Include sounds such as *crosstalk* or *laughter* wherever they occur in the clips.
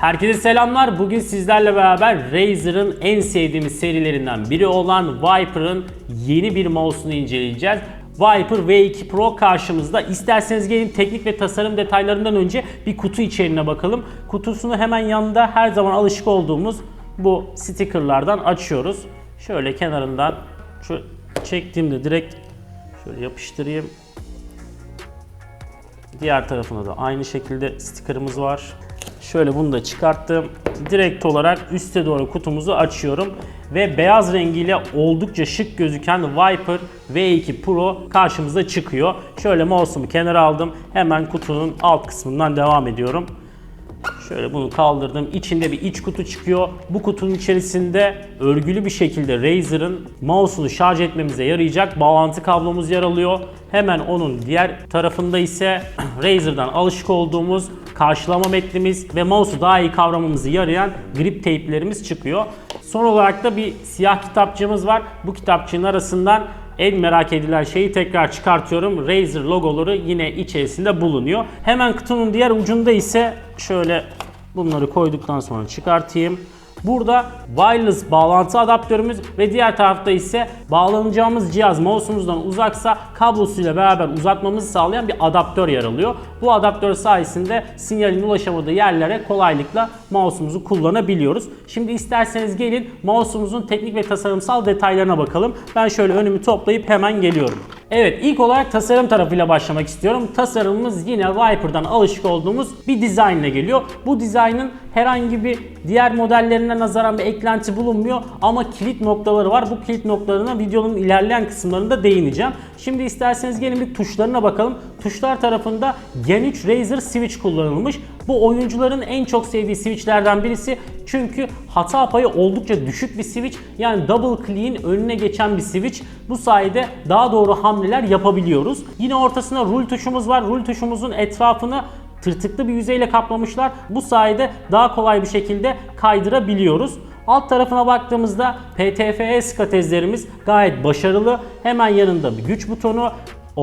Herkese selamlar. Bugün sizlerle beraber Razer'ın en sevdiğimiz serilerinden biri olan Viper'ın yeni bir mouse'unu inceleyeceğiz. Viper V2 Pro karşımızda. İsterseniz gelin teknik ve tasarım detaylarından önce bir kutu içeriğine bakalım. Kutusunu hemen yanında her zaman alışık olduğumuz bu stickerlardan açıyoruz. Şöyle kenarından şu çektiğimde direkt şöyle yapıştırayım. Diğer tarafına da aynı şekilde sticker'ımız var. Şöyle bunu da çıkarttım. Direkt olarak üste doğru kutumuzu açıyorum. Ve beyaz rengiyle oldukça şık gözüken Viper V2 Pro karşımıza çıkıyor. Şöyle mouse'umu kenara aldım. Hemen kutunun alt kısmından devam ediyorum. Şöyle bunu kaldırdım. İçinde bir iç kutu çıkıyor. Bu kutunun içerisinde örgülü bir şekilde Razer'ın mouse'unu şarj etmemize yarayacak bağlantı kablomuz yer alıyor. Hemen onun diğer tarafında ise *clears throat* Razer'dan alışık olduğumuz karşılama metrimiz ve mouse'u daha iyi kavramamızı yarayan grip teyplerimiz çıkıyor. Son olarak da bir siyah kitapçığımız var. Bu kitapçığın arasından en merak edilen şeyi tekrar çıkartıyorum. Razer logoları yine içerisinde bulunuyor. Hemen kutunun diğer ucunda ise şöyle bunları koyduktan sonra çıkartayım. Burada wireless bağlantı adaptörümüz ve diğer tarafta ise bağlanacağımız cihaz mouse'umuzdan uzaksa kablosuyla beraber uzatmamızı sağlayan bir adaptör yer alıyor. Bu adaptör sayesinde sinyalin ulaşamadığı yerlere kolaylıkla mouse'umuzu kullanabiliyoruz. Şimdi isterseniz gelin mouse'umuzun teknik ve tasarımsal detaylarına bakalım. Ben şöyle önümü toplayıp hemen geliyorum. Evet ilk olarak tasarım tarafıyla başlamak istiyorum. Tasarımımız yine Viper'dan alışık olduğumuz bir dizayn geliyor. Bu dizaynın herhangi bir diğer modellerine nazaran bir eklenti bulunmuyor ama kilit noktaları var. Bu kilit noktalarına videonun ilerleyen kısımlarında değineceğim. Şimdi isterseniz gelin bir tuşlarına bakalım. Tuşlar tarafında Gen 3 Razer Switch kullanılmış. Bu oyuncuların en çok sevdiği switchlerden birisi. Çünkü hata payı oldukça düşük bir switch. Yani double click'in önüne geçen bir switch. Bu sayede daha doğru hamleler yapabiliyoruz. Yine ortasında rul tuşumuz var. Rul tuşumuzun etrafını tırtıklı bir yüzeyle kaplamışlar. Bu sayede daha kolay bir şekilde kaydırabiliyoruz. Alt tarafına baktığımızda PTFE skatezlerimiz gayet başarılı. Hemen yanında bir güç butonu,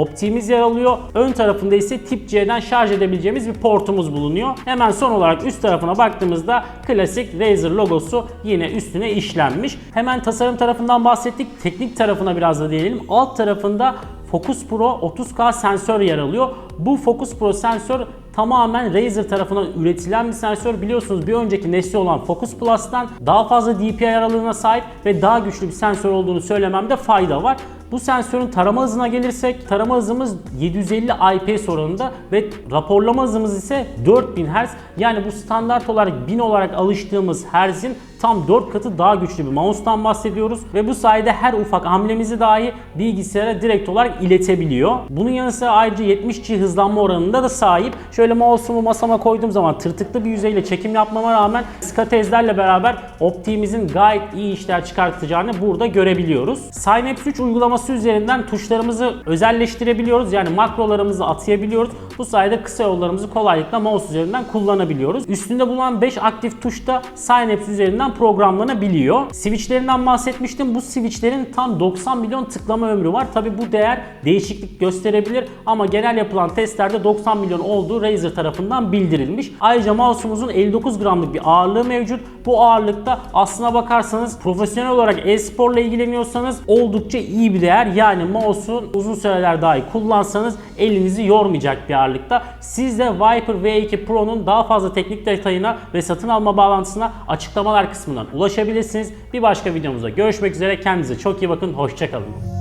optiğimiz yer alıyor. Ön tarafında ise tip C'den şarj edebileceğimiz bir portumuz bulunuyor. Hemen son olarak üst tarafına baktığımızda klasik Razer logosu yine üstüne işlenmiş. Hemen tasarım tarafından bahsettik. Teknik tarafına biraz da değinelim. Alt tarafında Focus Pro 30K sensör yer alıyor. Bu Focus Pro sensör tamamen Razer tarafından üretilen bir sensör. Biliyorsunuz bir önceki nesli olan Focus Plus'tan daha fazla DPI aralığına sahip ve daha güçlü bir sensör olduğunu söylememde fayda var. Bu sensörün tarama hızına gelirsek tarama hızımız 750 IPS oranında ve raporlama hızımız ise 4000 Hz. Yani bu standart olarak 1000 olarak alıştığımız Hz'in tam 4 katı daha güçlü bir mouse'tan bahsediyoruz ve bu sayede her ufak hamlemizi dahi bilgisayara direkt olarak iletebiliyor. Bunun yanı sıra ayrıca 70G hızlanma oranında da sahip. Şöyle mouse'umu masama koyduğum zaman tırtıklı bir yüzeyle çekim yapmama rağmen skatezlerle beraber optiğimizin gayet iyi işler çıkartacağını burada görebiliyoruz. Synapse 3 uygulaması üzerinden tuşlarımızı özelleştirebiliyoruz. Yani makrolarımızı atayabiliyoruz. Bu sayede kısa yollarımızı kolaylıkla mouse üzerinden kullanabiliyoruz. Üstünde bulunan 5 aktif tuş da Synapse üzerinden programlanabiliyor. Switchlerinden bahsetmiştim. Bu switchlerin tam 90 milyon tıklama ömrü var. Tabi bu değer değişiklik gösterebilir ama genel yapılan testlerde 90 milyon olduğu Razer tarafından bildirilmiş. Ayrıca mouse'umuzun 59 gramlık bir ağırlığı mevcut. Bu ağırlıkta aslına bakarsanız profesyonel olarak e-sporla ilgileniyorsanız oldukça iyi bir değer. Yani mouse'u uzun süreler dahi kullansanız elinizi yormayacak bir ağırlıkta. Siz de Viper V2 Pro'nun daha fazla teknik detayına ve satın alma bağlantısına açıklamalar kısmından ulaşabilirsiniz. Bir başka videomuzda görüşmek üzere. Kendinize çok iyi bakın. Hoşçakalın.